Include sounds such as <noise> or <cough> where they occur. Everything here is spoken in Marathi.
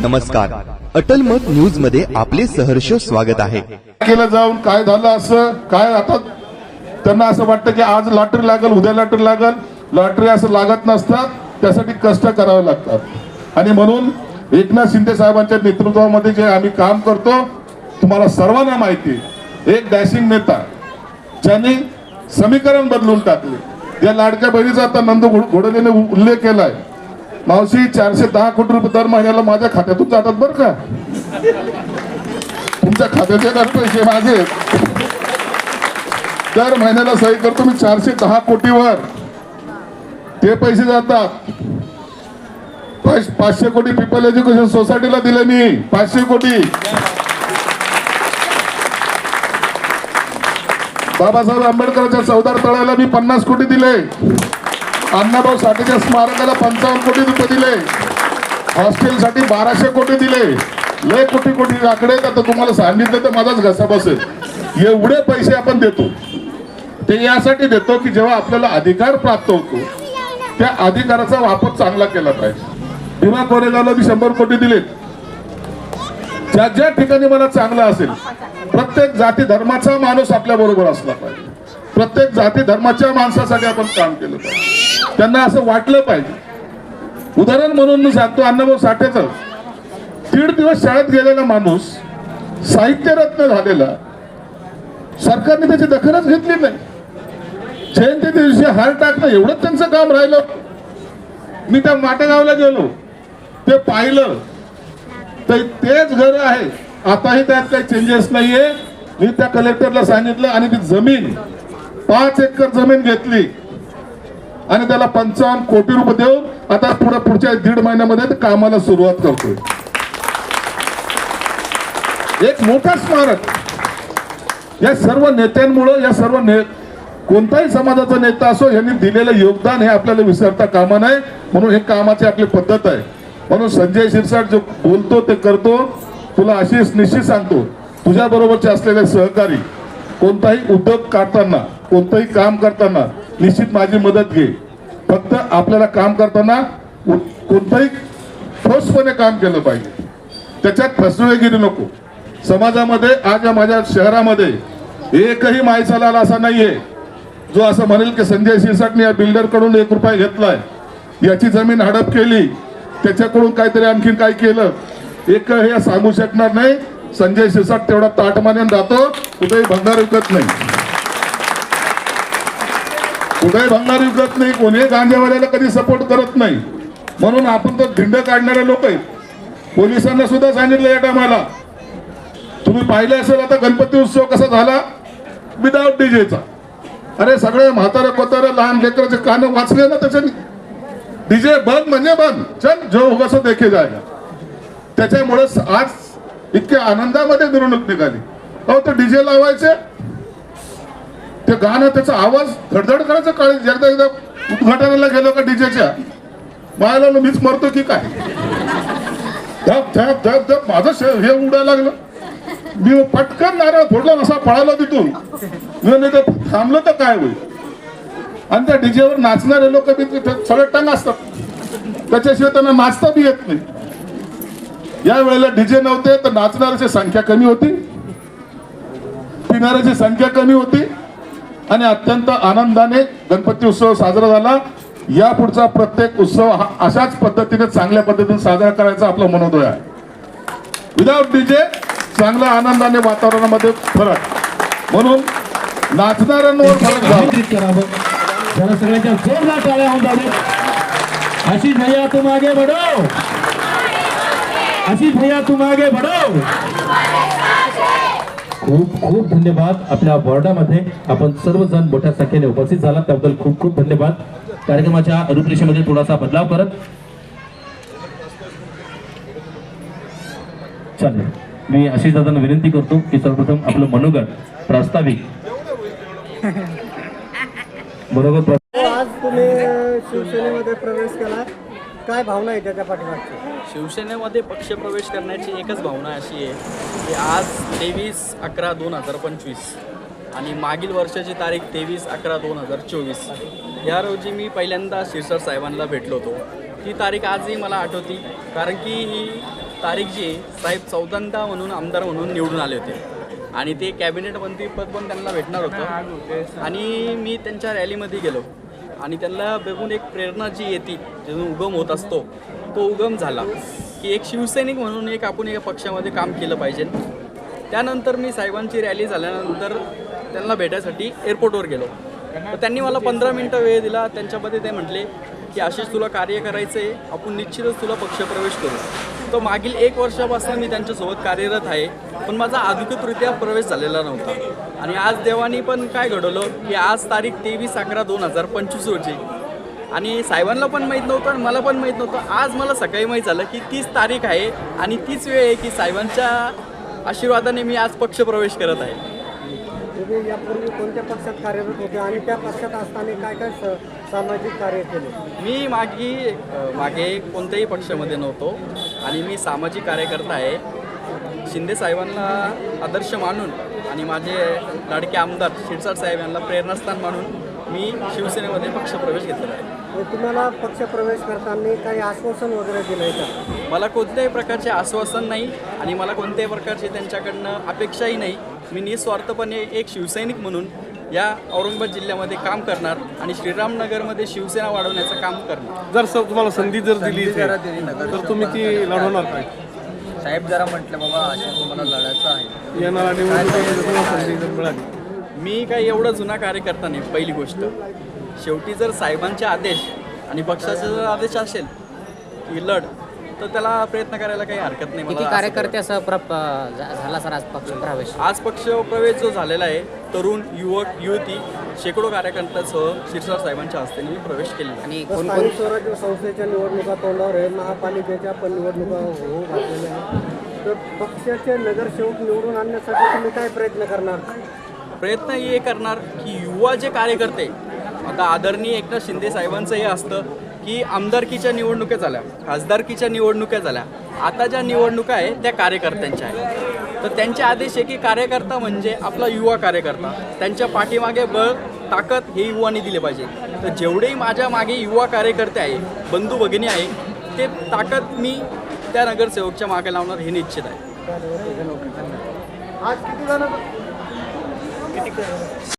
नमस्कार. अटल मत न्यूजमध्ये आपले सहर्ष स्वागत आहे. केलं जाऊन काय झालं असं काय आता त्यांना असं वाटतं की आज लॉटरी लागल उद्या लॉटरी लागल. लॉटरी असं लागत नसतात त्यासाठी कष्ट करावे लागतात. आणि म्हणून एकनाथ शिंदे साहेबांच्या नेतृत्वामध्ये जे आम्ही काम करतो तुम्हाला सर्वांना माहिती एक डॅशिंग नेता ज्यांनी समीकरण बदलून टाकले. या लाडक्या बहिणीचा आता नंद घोड- घोडलेने उल्लेख केलाय मावशी चारशे दहा कोटी रुपये दर महिन्याला माझ्या खात्यातून जातात बरं का? तुमच्या खात्याचे तर पैसे माझे दर महिन्याला सही करतो मी चारशे दहा कोटीवर. ते पैसे जातात. पाचशे कोटी पीपल एज्युकेशन सोसायटीला दिले मी. पाचशे कोटी. बाबासाहेब आंबेडकरांच्या चौदार तळ्याला मी पन्नास कोटी दिले. अण्णाभाऊ साठेच्या स्मारकाला पंचावन्न कोटी रुपये दिले. हॉस्टेलसाठी बाराशे कोटी दिले. लय कोटी कोटी आकडे आता तुम्हाला सांगितलं तर माझाच घसा बसेल. एवढे पैसे आपण देतो. ते यासाठी देतो की जेव्हा आपल्याला अधिकार प्राप्त होतो त्या अधिकाराचा वापर चांगला केला पाहिजे. भीमा कोरेगावला मी शंभर कोटी दिलेत. ज्या ज्या ठिकाणी मला चांगलं असेल प्रत्येक जाती धर्माचा माणूस आपल्या बरोबर असला पाहिजे. प्रत्येक जाती धर्माच्या माणसासाठी आपण काम केलं पाहिजे. त्यांना असं वाटलं पाहिजे. उदाहरण म्हणून मी सांगतो अण्णाभाऊ साठेचं. दीड दिवस शाळेत गेलेला माणूस साहित्यरत्न झालेला. सरकारने त्याची दखलच घेतली नाही. जयंती दिवशी हार टाकणं एवढंच त्यांचं काम राहिलं. मी त्या माटेगावला गेलो. ते पाहिलं. तर तेच घर आहे. आताही त्यात काही चेंजेस नाहीये. मी त्या कलेक्टरला सांगितलं आणि ती जमीन पाच एकर जमीन घेतली. आणि त्याला पंचावन्न कोटी रुपये देऊन आता पुढे पुढच्या दीड महिन्यामध्ये कामाला सुरुवात करतोय. एक मोठा स्मारक. या सर्व नेत्यांमुळं या सर्व ने कोणताही समाजाचा नेता असो यांनी दिलेलं योगदान हे आपल्याला विसरता कामा नये. म्हणून हे कामाची आपली पद्धत आहे. म्हणून संजय शिरसाट जो बोलतो ते करतो. तुला अशी निश्चित सांगतो तुझ्या बरोबरचे असलेले सहकारी कोणताही उद्योग काढताना कोणतंही काम करताना निश्चित माझी मदत घे. फक्त आपल्याला काम करताना कोणतंही ठोसपणे काम केलं पाहिजे. त्याच्यात फसवेगिरी नको. समाजामध्ये आज या माझ्या शहरामध्ये एकही मायसालाल असा नाहीये. जो असं म्हणेल की संजय शिरसाटने या बिल्डरकडून एक रुपया घेतलाय. याची जमीन हडप केली. त्याच्याकडून काहीतरी आणखीन काय केलं. एक हे सांगू शकणार नाही. संजय शिरसाट तेवढा ताटमान्यान जातो कुठेही भंगार विकत नाही. कुठेही भंगार विकत नाही कोणी गांजेवाल्याला कधी सपोर्ट करत नाही. म्हणून आपण तर धिंड काढणारे लोक आहेत. पोलिसांना सुद्धा सांगितलं या टायमाला तुम्ही पाहिले असेल आता गणपती उत्सव कसा झाला? विदाउट डीजेचा अरे सगळे म्हातारे कोतारे लहान लेकराचे कान वाचले ना त्याच्याने. डीजे बंद म्हणजे बंद चल जो होगा सो देखे जायला त्याच्यामुळे आज इतक्या आनंदामध्ये मिरवणूक निघाली. अहो तर डीजे लावायचे? ते गाणं त्याचा आवाज धडधड करायचं काळ. एकदा एकदा उद्घाटनाला गेलो का डीजेच्या मायाला मीच मरतो की काय? धप धप धप धप माझं शे- हे उडायला लागलं. मी पटकन नारळ फोडला असा पळाला तिथून. मी म्हणलं, थांबलं तर काय होईल? आणि त्या डीजेवर नाचणारे लोक बी सगळे टंग असतात. त्याच्याशिवाय त्यांना नाचता बी येत नाही. या वेळेला डीजे नव्हते तर नाचणाऱ्याची संख्या कमी होती. पिणाऱ्याची संख्या कमी होती. आणि अत्यंत आनंदाने गणपती उत्सव साजरा झाला. या पुढचा प्रत्येक उत्सव हा अशाच पद्धतीने चांगल्या पद्धतीने साजरा करायचा आपला मनोदय आहे. विदाउट डीजे चांगल्या आनंदाने वातावरणामध्ये फरक. म्हणून नाचणाऱ्यांवर फरक अशी करावं. जरा सगळ्यांच्या जोरदार टाळ्या होऊन जावे आशीष भैया तू मागे बढ़ो आशीष भैया तू मागे बढ़ो खूप खूप धन्यवाद आपल्या वॉर्डामध्ये. आपण सर्वजण मोठ्या संख्येने उपस्थित झाला त्याबद्दल खूप खूप धन्यवाद. कार्यक्रमाच्या रूपरेषेमध्ये थोडासा बदलाव करत. चालेल. मी आशिष दादांना विनंती करतो की सर्वप्रथम आपलं मनोगत प्रास्ताविक. <laughs> मनोगत प्रा- आज तुम्ही शिवसेनेमध्ये प्रवेश केला काय भावना आहे त्याच्या पाठीमागची? शिवसेनेमध्ये पक्षप्रवेश करण्याची एकच भावना अशी आहे की आज तेवीस अकरा दोन हजार पंचवीस आणि मागील वर्षाची तारीख तेवीस अकरा दोन हजार चोवीस. या रोजी मी पहिल्यांदा शिरसाट साहेबांना भेटलो होतो. ती तारीख आजही मला आठवती कारण की ही तारीख जी आहे, साहेब चौदांदा म्हणून आमदार म्हणून निवडून आले होते. आणि ते कॅबिनेट मंत्रीपद पण त्यांना भेटणार होतं. आणि मी त्यांच्या रॅलीमध्ये गेलो. आणि त्यांना बघून एक प्रेरणा जी येते जेव्हा उगम होत असतो तो उगम झाला. की एक शिवसैनिक म्हणून एक आपण एका पक्षामध्ये काम केलं पाहिजे. त्यानंतर मी साहेबांची रॅली झाल्यानंतर त्यांना भेटायसाठी एअरपोर्टवर गेलो. तर त्यांनी मला पंधरा मिनटं वेळ दिला. त्यांच्यामध्ये ते म्हटले की आशिष तुला कार्य करायचं आहे आपण निश्चितच तुला पक्षप्रवेश करू. तो मागील एक वर्षापासून मी त्यांच्यासोबत कार्यरत आहे पण माझा अधिकृतरित्या प्रवेश झालेला नव्हता. आणि आज देवानी पण काय घडवलं की आज तारीख तेवीस अकरा दोन हजार पंचवीस रोजी. आणि साहेबांना पण माहीत नव्हतं आणि मला पण माहीत नव्हतं. आज मला सकाळी माहीत झालं की तीच तारीख आहे आणि तीच वेळ आहे की साहेबांच्या आशीर्वादाने मी आज पक्षप्रवेश करत आहे. तुम्ही यापूर्वी कोणत्या पक्षात कार्यरत होते आणि त्या पक्षात असताना काय काय सामाजिक कार्य केले? मी मागे मागे कोणत्याही पक्षामध्ये नव्हतो. आणि मी सामाजिक कार्यकर्ता आहे. शिंदे साहेबांना आदर्श मानून आणि माझे लाडके आमदार शिरसाट साहेब यांना प्रेरणास्थान मानून मी शिवसेनेमध्ये पक्षप्रवेश घेतलेला आहे. तुम्हाला पक्षप्रवेश करताना काही आश्वासन वगैरे दिलंय का? मला कोणत्याही प्रकारचे आश्वासन नाही आणि मला कोणत्याही प्रकारची त्यांच्याकडनं अपेक्षाही नाही. मी निस्वार्थपणे एक शिवसैनिक म्हणून या औरंगाबाद जिल्ह्यामध्ये काम करणार आणि श्रीरामनगरमध्ये शिवसेना वाढवण्याचं काम करणार. जर सर तुम्हाला संधी जर दिली तर तुम्ही ती लढवणार काय? साहेब जरा म्हटलं बाबा अशा तुम्हाला लढायचं आहे. येणारा निवडणुकीमध्ये तुम्हाला संधी जर मिळाली. मी काही एवढा जुना कार्यकर्ता नाही पहिली गोष्ट. शेवटी जर साहेबांचे आदेश आणि पक्षाचे जर आदेश असेल की लढ तर त्याला प्रयत्न करायला काही हरकत नाही. मला किती असं कार्यकर्ते असं प्र प- झा- झाला सर आज पक्ष प्रवेश? वाटतं. आज पक्ष प्रवेश जो झालेला आहे तरुण युवक युवती शेकडो कार्यकर्त्यांसह शिरसाट साहेबांच्या हस्ते मी प्रवेश केलेला आहे. आणि कोण कोण स्थानिक स्वराज्य संस्थेच्या निवडणुका तोंडावर आहे महापालिकेच्या पण निवडणुका होऊ घातलेल्या आहेत. तर पक्षाचे नगरसेवक निवडून आणण्यासाठी तुम्ही काय प्रयत्न करणार? प्रयत्न हे करणार की युवा जे कार्यकर्ते आता आदरणीय एकनाथ शिंदे साहेबांचं हे असतं की आमदारकीच्या निवडणुका झाल्या खासदारकीच्या निवडणुका झाल्या. आता ज्या निवडणुका आहे त्या कार्यकर्त्यांच्या आहेत. तर त्यांचे आदेश आहे की कार्यकर्ता म्हणजे आपला युवा कार्यकर्ता. त्यांच्या पाठीमागे बळ ताकद हे युवानी दिले पाहिजे. तर जेवढेही माझ्या मागे युवा कार्यकर्ते आहे बंधू भगिनी आहे ते ताकद मी त्या नगरसेवकच्या मागे लावणार हे निश्चित आहे. आज किती जण